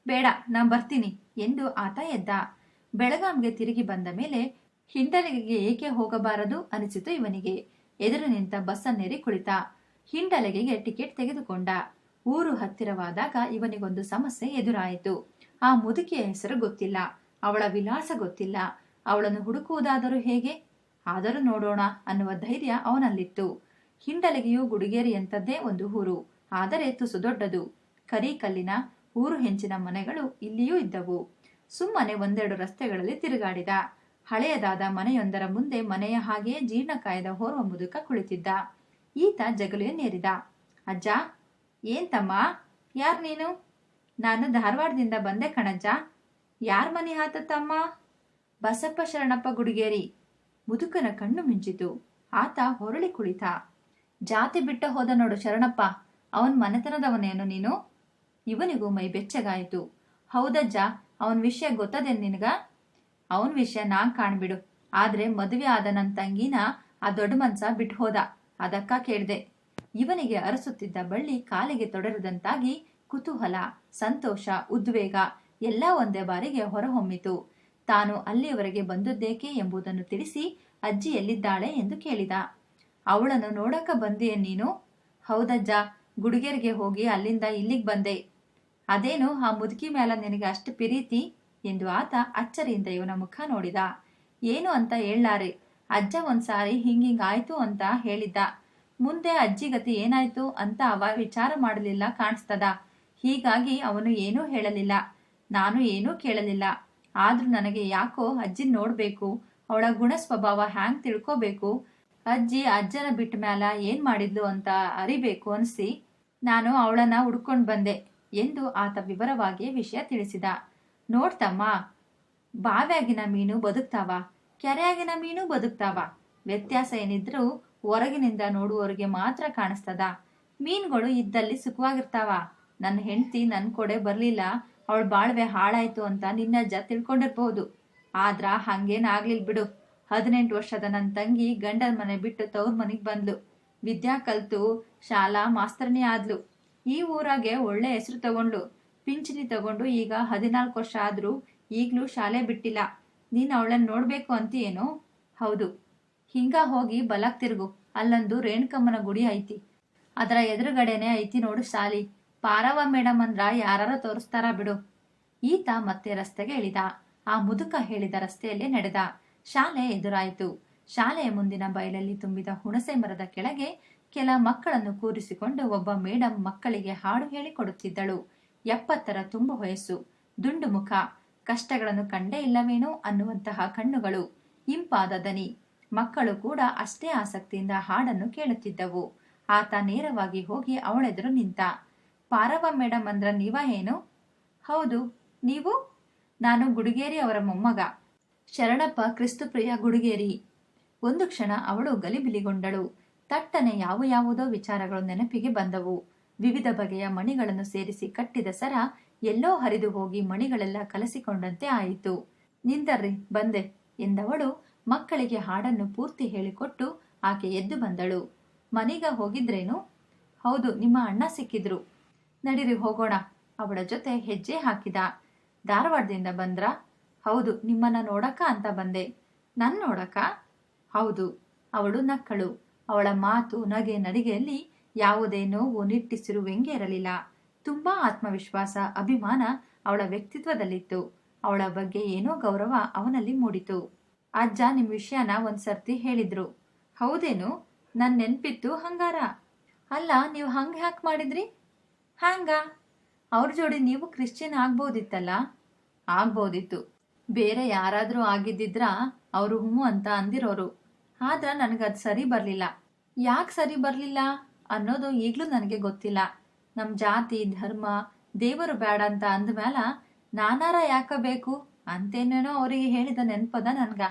ಬೇಡ ನಾ ಬರ್ತೀನಿ ಎಂದು ಆತ ಎದ್ದ. ಬೆಳಗಾಂಗೆ ತಿರುಗಿ ಬಂದ ಮೇಲೆ ಹಿಂಡಲಗೆಗೆ ಏಕೆ ಹೋಗಬಾರದು ಅನಿಸಿತು ಇವನಿಗೆ. ಎದುರು ನಿಂತ ಬಸ್ಸನ್ನೇರಿ ಕುಳಿತ. ಹಿಂಡಲಗೆಗೆ ಟಿಕೆಟ್ ತೆಗೆದುಕೊಂಡ. ಊರು ಹತ್ತಿರವಾದಾಗ ಇವನಿಗೊಂದು ಸಮಸ್ಯೆ ಎದುರಾಯಿತು. ಆ ಮುದುಕಿಯ ಹೆಸರು ಗೊತ್ತಿಲ್ಲ. ಅವಳ ವಿಳಾಸ ಗೊತ್ತಿಲ್ಲ. ಅವಳನ್ನು ಹುಡುಕುವುದಾದರೂ ಹೇಗೆ? ಆದರೂ ನೋಡೋಣ ಅನ್ನುವ ಧೈರ್ಯ ಅವನಲ್ಲಿತ್ತು. ಹಿಂಡಲಗೆಯು ಗುಡಿಗೇರಿಯಂಥದ್ದೇ ಒಂದು ಊರು. ಆದರೆ ತುಸು ದೊಡ್ಡದು. ಕರಿಕಲ್ಲಿನ ಊರು ಹೆಂಚಿನ ಮನೆಗಳು ಇಲ್ಲಿಯೂ ಇದ್ದವು. ಸುಮ್ಮನೆ ಒಂದೆರಡು ರಸ್ತೆಗಳಲ್ಲಿ ತಿರುಗಾಡಿದ. ಹಳೆಯದಾದ ಮನೆಯೊಂದರ ಮುಂದೆ ಮನೆಯ ಹಾಗೆಯೇ ಜೀರ್ಣಕಾಯದ ಹೋರುವ ಮುದುಕ ಕುಳಿತಿದ್ದ. ಈತ ಜಗಲಿಯನ್ನೇರಿದ ಅಜ್ಜ, ಏನ್ ತಮ್ಮ? ಯಾರ್ ನೀನು? ನಾನು ಧಾರವಾಡದಿಂದ ಬಂದೆ ಕಣಜ್ಜ. ಯಾರ್ ಮನೆ ಆತ ತಮ್ಮ ಬಸಪ್ಪ ಶರಣಪ್ಪ ಗುಡಿಗೇರಿ. ಮುದುಕನ ಕಣ್ಣು ಮಿಂಚಿತು. ಆತ ಹೊರಳಿ ಕುಳಿತ. ಜಾತಿ ಬಿಟ್ಟ ಹೋದ ನೋಡು ಶರಣಪ್ಪ, ಅವನ್ ಮನೆತನದವನೇನು ನೀನು? ಇವನಿಗೂ ಮೈ ಬೆಚ್ಚಗಾಯಿತು. ಹೌದಜ್ಜ, ಅವನ್ ವಿಷಯ ಗೊತ್ತದೇನ್ ನಿನಗ? ಅವನ್ ವಿಷಯ ನಾನ್ ಕಾಣ್ಬಿಡು. ಆದ್ರೆ ಮದುವೆ ಆದ ನನ್ನ ತಂಗಿನ ಆ ದೊಡ್ಡ ಮನ್ಸ ಬಿಟ್ಟು ಹೋದ. ಅದಕ್ಕ ಕೇಳ್ದೆ. ಇವನಿಗೆ ಅರಸುತ್ತಿದ್ದ ಬಳ್ಳಿ ಕಾಲಿಗೆ ತೊಡರದಂತಾಗಿ ಕುತೂಹಲ, ಸಂತೋಷ, ಉದ್ವೇಗ ಎಲ್ಲ ಒಂದೇ ಬಾರಿಗೆ ಹೊರಹೊಮ್ಮಿತು. ತಾನು ಅಲ್ಲಿಯವರೆಗೆ ಬಂದದ್ದೇಕೆ ಎಂಬುದನ್ನು ತಿಳಿಸಿ ಅಜ್ಜಿ ಎಲ್ಲಿದ್ದಾಳೆ ಎಂದು ಕೇಳಿದ. ಅವಳನ್ನು ನೋಡಕ್ಕ ಬಂದೆಯೇ ನೀನು? ಹೌದಜ್ಜ, ಗುಡಿಗೆರ್ಗೆ ಹೋಗಿ ಅಲ್ಲಿಂದ ಇಲ್ಲಿಗೆ ಬಂದೆ. ಅದೇನು ಆ ಮುದುಕಿ ಮೇಲೆ ನಿನಗೆ ಅಷ್ಟು ಪ್ರೀತಿ? ಎಂದು ಆತ ಅಚ್ಚರಿಯಿಂದ ಇವನ ಮುಖ ನೋಡಿದ. ಏನು ಅಂತ ಹೇಳಲಾರೆ? ಅಜ್ಜ ಒಂದ್ಸಾರಿ ಹಿಂಗಿಂಗಾಯ್ತು ಅಂತ ಹೇಳಿದ್ದ. ಮುಂದೆ ಅಜ್ಜಿ ಗತಿ ಏನಾಯ್ತು ಅಂತ ಅವ ವಿಚಾರ ಮಾಡಲಿಲ್ಲ ಕಾಣಿಸ್ತದ. ಹೀಗಾಗಿ ಅವನು ಏನೂ ಹೇಳಲಿಲ್ಲ. ನಾನು ಏನೂ ಕೇಳಲಿಲ್ಲ. ಆದ್ರೂ ನನಗೆ ಯಾಕೋ ಅಜ್ಜಿ ನೋಡ್ಬೇಕು. ಅವಳ ಗುಣ ಸ್ವಭಾವ ಹ್ಯಾಂಗ್ ತಿಳ್ಕೋಬೇಕು? ಅಜ್ಜಿ ಅಜ್ಜನ ಬಿಟ್ಟ ಮ್ಯಾಲ ಏನ್ ಮಾಡಿದ್ಲು ಅಂತ ಅರಿಬೇಕು ಅನಿಸಿ, ನಾನು ಅವಳನ್ನ ಹುಡ್ಕೊಂಡು ಬಂದೆ ಎಂದು ಆತ ವಿವರವಾಗಿ ವಿಷಯ ತಿಳಿಸಿದ. ನೋಡ್ತಮ್ಮ, ಬಾವ್ಯಾಗಿನ ಮೀನು ಬದುಕ್ತಾವ, ಕೆರೆಯಾಗಿನ ಮೀನು ಬದುಕ್ತಾವ. ವ್ಯತ್ಯಾಸ ಏನಿದ್ರೂ ಹೊರಗಿನಿಂದ ನೋಡುವವರಿಗೆ ಮಾತ್ರ ಕಾಣಿಸ್ತದ. ಮೀನುಗಳು ಇದ್ದಲ್ಲಿ ಸುಖವಾಗಿರ್ತಾವ. ನನ್ನ ಹೆಂಡತಿ ನನ್ನ ಕೊಡೆ ಬರಲಿಲ್ಲ, ಅವಳ ಬಾಳ್ವೆ ಹಾಳಾಯ್ತು ಅಂತ ನಿನ್ನಜ್ಜ ತಿಳ್ಕೊಂಡಿರ್ಬಹುದು ಆದ್ರ ಹಂಗೇನಾಗ್ಲಿಲ್ ಬಿಡು. ಹದಿನೆಂಟು ವರ್ಷದ ನನ್ನ ತಂಗಿ ಗಂಡನ ಮನೆ ಬಿಟ್ಟು ತವ್ರ ಮನೆಗ್ ಬಂದ್ಲು. ವಿದ್ಯಾ ಕಲ್ತು ಶಾಲಾ ಮಾಸ್ತರ್ನಿ ಆದ್ಲು. ಈ ಊರಾಗೆ ಒಳ್ಳೆ ಹೆಸರು ತಗೊಂಡ್ಲು. ಪಿಂಚಣಿ ತಗೊಂಡು ಈಗ ಹದಿನಾಲ್ಕು ವರ್ಷ ಆದರೂ ಈಗಲೂ ಶಾಲೆ ಬಿಟ್ಟಿಲ್ಲ. ನೀನು ಅವಳನ್ನ ನೋಡ್ಬೇಕು ಅಂತೀಯೇನು ಹೌದು. ಹಿಂಗ ಹೋಗಿ ಬಲಕ್ ತಿರುಗು. ಅಲ್ಲೊಂದು ರೇಣುಕಮ್ಮನ ಗುಡಿ ಐತಿ. ಅದರ ಎದುರುಗಡೆನೆ ಐತಿ ನೋಡು ಶಾಲಿ. ಪಾರವ ಮೇಡಮ್ ಅಂದ್ರ ಯಾರಾರ ತೋರಿಸ್ತಾರ ಬಿಡು. ಈತ ಮತ್ತೆ ರಸ್ತೆಗೆ ಇಳಿದ. ಆ ಮುದುಕ ಹೇಳಿದ ರಸ್ತೆಯಲ್ಲೇ ನಡೆದ. ಶಾಲೆ ಎದುರಾಯಿತು. ಶಾಲೆಯ ಮುಂದಿನ ಬಯಲಲ್ಲಿ ತುಂಬಿದ ಹುಣಸೆ ಮರದ ಕೆಳಗೆ ಕೆಲ ಮಕ್ಕಳನ್ನು ಕೂರಿಸಿಕೊಂಡು ಒಬ್ಬ ಮೇಡಂ ಮಕ್ಕಳಿಗೆ ಹಾಡು ಹೇಳಿಕೊಡುತ್ತಿದ್ದಳು. ಎಪ್ಪತ್ತರ ತುಂಬ ವಯಸ್ಸು. ದುಂಡು ಮುಖ. ಕಷ್ಟಗಳನ್ನು ಕಂಡೇ ಇಲ್ಲವೇನೋ ಅನ್ನುವಂತಹ ಕಣ್ಣುಗಳು. ಇಂಪಾದ ದನಿ. ಮಕ್ಕಳು ಕೂಡ ಅಷ್ಟೇ ಆಸಕ್ತಿಯಿಂದ ಹಾಡನ್ನು ಕೇಳುತ್ತಿದ್ದವು. ಆತ ನೇರವಾಗಿ ಹೋಗಿ ಅವಳೆದುರು ನಿಂತ. ಪಾರವ ಮೇಡಮ್ ಅಂದ್ರ ನೀವ ಏನು? ಹೌದು, ನೀವು? ನಾನು ಗುಡಿಗೇರಿ ಅವರ ಮೊಮ್ಮಗ. ಶರಣಪ್ಪ ಕ್ರಿಸ್ತುಪ್ರಿಯ ಗುಡಿಗೇರಿ. ಒಂದು ಕ್ಷಣ ಅವಳು ಗಲಿಬಿಲಿಗೊಂಡಳು. ತಟ್ಟನೆ ಯಾವ ಯಾವುದೋ ವಿಚಾರಗಳು ನೆನಪಿಗೆ ಬಂದವು. ವಿವಿಧ ಬಗೆಯ ಮಣಿಗಳನ್ನು ಸೇರಿಸಿ ಕಟ್ಟಿದ ಸರ ಎಲ್ಲೋ ಹರಿದು ಹೋಗಿ ಮಣಿಗಳೆಲ್ಲ ಕಲಸಿಕೊಂಡಂತೆ ಆಯಿತು. ನಿಂತರ್ರಿ, ಬಂದೆ ಎಂದವಳು ಮಕ್ಕಳಿಗೆ ಹಾಡನ್ನು ಪೂರ್ತಿ ಹೇಳಿಕೊಟ್ಟು ಆಕೆ ಎದ್ದು ಬಂದಳು. ಮನೀಗ ಹೋಗಿದ್ರೇನು? ಹೌದು, ನಿಮ್ಮ ಅಣ್ಣ ಸಿಕ್ಕಿದ್ರು. ನಡಿರಿ, ಹೋಗೋಣ. ಅವಳ ಜೊತೆ ಹೆಜ್ಜೆ ಹಾಕಿದ. ಧಾರವಾಡದಿಂದ ಬಂದ್ರ? ಹೌದು, ನಿಮ್ಮನ್ನ ನೋಡಕ ಅಂತ ಬಂದೆ. ನನ್ನ ನೋಡಕ? ಹೌದು, ಅವಳು ನಕ್ಕಳು. ಅವಳ ಮಾತು, ನಗೆ, ನಡಿಗೆಯಲ್ಲಿ ಯಾವುದೇ ನೋವು ನಿಟ್ಟಿಸಿರುವೆಂಗೆ ಇರಲಿಲ್ಲ. ತುಂಬಾ ಆತ್ಮವಿಶ್ವಾಸ, ಅಭಿಮಾನ ಅವಳ ವ್ಯಕ್ತಿತ್ವದಲ್ಲಿತ್ತು. ಅವಳ ಬಗ್ಗೆ ಏನೋ ಗೌರವ ಅವನಲ್ಲಿ ಮೂಡಿತು. ಅಜ್ಜ ನಿಮ್ ವಿಷಯನ ಒಂದ್ಸರ್ತಿ ಹೇಳಿದ್ರು. ಹೌದೇನು? ನನ್ ನೆನ್ಪಿತ್ತು ಹಂಗಾರ. ಅಲ್ಲ, ನೀವು ಹಂಗ್ ಹ್ಯಾಕ್ ಮಾಡಿದ್ರಿ? ಹ್ಯಾಂಗ? ಅವ್ರ ಜೋಡಿ ನೀವು ಕ್ರಿಶ್ಚಿಯನ್ ಆಗ್ಬೋದಿತ್ತಲ್ಲ? ಆಗ್ಬೋದಿತ್ತು. ಬೇರೆ ಯಾರಾದ್ರೂ ಆಗಿದ್ದಿದ್ರ ಅವರು ಹ್ಞೂ ಅಂತ ಅಂದಿರೋರು. ಆದ್ರ ನನಗದು ಸರಿ ಬರಲಿಲ್ಲ. ಯಾಕೆ ಸರಿ ಬರಲಿಲ್ಲ? ಅನ್ನೋದು ಈಗಲೂ ನನಗೆ ಗೊತ್ತಿಲ್ಲ. ನಮ್ಮ ಜಾತಿ, ಧರ್ಮ, ದೇವರು ಬೇಡ ಅಂತ ಅಂದಮೇಲ ನಾನಾರ ಯಾಕ ಬೇಕು? ಅಂತೇನೇನೋ ಅವರಿಗೆ ಹೇಳಿದ ನೆನಪದ ನನ್ಗ.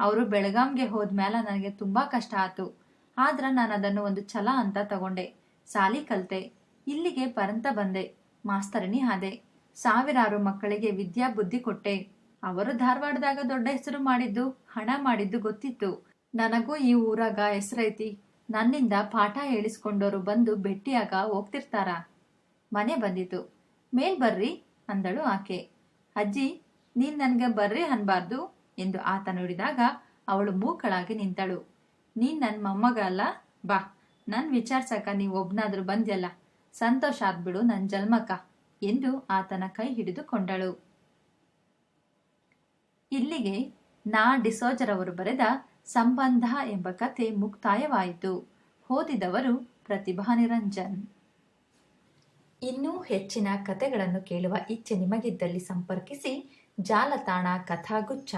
ಅವರು ಬೆಳಗಾಂಗೆ ಹೋದ್ಮೇಲೆ ನನಗೆ ತುಂಬಾ ಕಷ್ಟ ಆತು. ಆದ್ರ ನಾನು ಅದನ್ನು ಒಂದು ಛಲ ಅಂತ ತಗೊಂಡೆ. ಸಾಲಿ ಕಲ್ತೆ. ಇಲ್ಲಿಗೆ ಪರಂತ ಬಂದೆ. ಮಾಸ್ತರಣಿ ಆದೆ. ಸಾವಿರಾರು ಮಕ್ಕಳಿಗೆ ವಿದ್ಯಾ ಬುದ್ಧಿ ಕೊಟ್ಟೆ. ಅವರು ಧಾರವಾಡದಾಗ ದೊಡ್ಡ ಹೆಸರು ಮಾಡಿದ್ದು, ಹಣ ಮಾಡಿದ್ದು ಗೊತ್ತಿತ್ತು. ನನಗೂ ಈ ಊರಾಗ ಹೆಸರೈತಿ. ನನ್ನಿಂದ ಪಾಠ ಹೇಳಿಸ್ಕೊಂಡೋರು ಬಂದು ಭೆಟ್ಟಿಯಾಗ ಹೋಗ್ತಿರ್ತಾರ? ಮನೆ ಬಂದಿತು. ಮೇಲ್ ಬರ್ರಿ, ಅಂದಳು ಆಕೆ. ಅಜ್ಜಿ, ನೀನ್ ನನ್ಗೆ ಬರ್ರಿ ಅನ್ಬಾರ್ದು, ಎಂದು ಆತ ನೋಡಿದಾಗ ಅವಳು ಮೂಕಳಾಗಿ ನಿಂತಳು. ನೀನ್ ನನ್ ಮೊಮ್ಮಗ ಅಲ್ಲ? ಬಾ, ನನ್ ವಿಚಾರ್ಸಕ ನೀವು ಒಬ್ನಾದ್ರೂ ಬಂದ್ಯಲ್ಲ, ಸಂತೋಷ ಆದ್ಬಿಡು ನನ್ ಜನ್ಮಕ್ಕ, ಎಂದು ಆತನ ಕೈ ಹಿಡಿದುಕೊಂಡಳು ಇಲ್ಲಿಗೆ ನಾ ಡಿಸೋಜರವರು ಬರೆದ ಸಂಬಂಧ ಎಂಬ ಕಥೆ ಮುಕ್ತಾಯವಾಯಿತು. ಓದಿದವರು ಪ್ರತಿಭಾ ನಿರಂಜನ್. ಇನ್ನೂ ಹೆಚ್ಚಿನ ಕಥೆಗಳನ್ನು ಕೇಳುವ ಇಚ್ಛೆ ನಿಮಗಿದ್ದಲ್ಲಿ ಸಂಪರ್ಕಿಸಿ ಜಾಲತಾಣ ಕಥಾಗುಚ್ಛ.